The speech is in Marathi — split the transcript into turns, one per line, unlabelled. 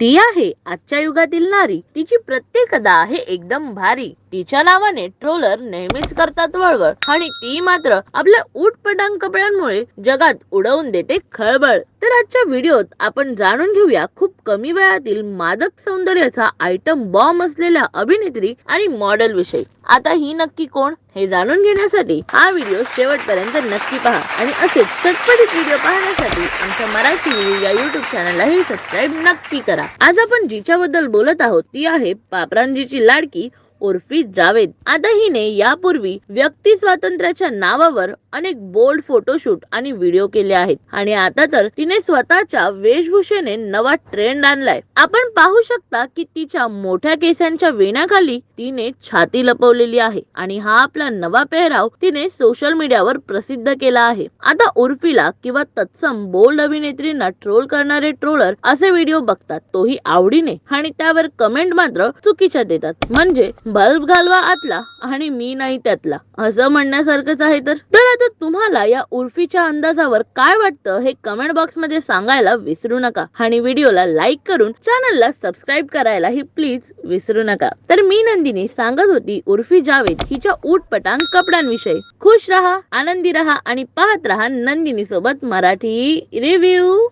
ती आहे आजच्या युगातील नारी. तिची प्रत्येक अदा आहे एकदम भारी. तिच्या नावाने ट्रोलर नेहमीच करतात वळवळ. आणि ती मात्र आपल्या उटपटांग कपड्यांमुळे जगात उडवून देते खळबळ. तर आजच्या व्हिडिओत आपण जाणून घेऊया खूप कमी वयातील मादक सौंदर्याचा आयटम बॉम्ब असलेल्या अभिनेत्री आणि मॉडेल विषयी. आता ही नक्की कोण हे जाणून घेण्यासाठी हा व्हिडिओ शेवटपर्यंत नक्की पहा. आणि असेच चटपटीत व्हिडिओ पाहण्यासाठी आमच्या मराठी व्हिडिओ या युट्यूब चॅनललाही सबस्क्राईब नक्की करा. आज आपण जिच्याबद्दल बोलत आहोत ती आहे पापरांजीची लाडकी उर्फी जावेद. आता हिने यापूर्वी व्यक्ती स्वातंत्र्याच्या नावावर अनेक बोल्ड फोटोशूट आणि व्हिडिओ केले आहेत. आणि आता तर तिने स्वतःच्या वेशभूषेने नवा ट्रेंड आणलाय. आपण पाहू शकता की तिच्या मोठ्या केसांच्या वेण्याखाली तिने छाती लपवलेली आहे. आणि हा आपला नवा पेहराव तिने सोशल मीडियावर प्रसिद्ध केला आहे. आता उर्फीला किंवा तत्सम बोल्ड अभिनेत्रींना ट्रोल करणारे ट्रोलर असे व्हिडिओ बघतात. तोही आवडीने. आणि त्यावर कमेंट मात्र चुकीच्या देतात. म्हणजे बल्ब घालवा आतला आणि मी नाही त्यातला. असं म्हणण्यासारखंच आहे तर. तर आता तुम्हाला या उर्फीच्या अंदाजावर काय वाटतं हे कमेंट बॉक्समध्ये सांगायला विसरू नका. आणि व्हिडिओला लाईक करून चॅनलला सबस्क्राईब करायलाही प्लीज विसरू नका. तर मी नंदिनी सांगत होती उर्फी जावेद हिच्या उठपटांग कपड्यांविषयी. खुश रहा आनंदी रहा आणि पाहत रहा नंदिनी सोबत मराठी रिव्ह्यू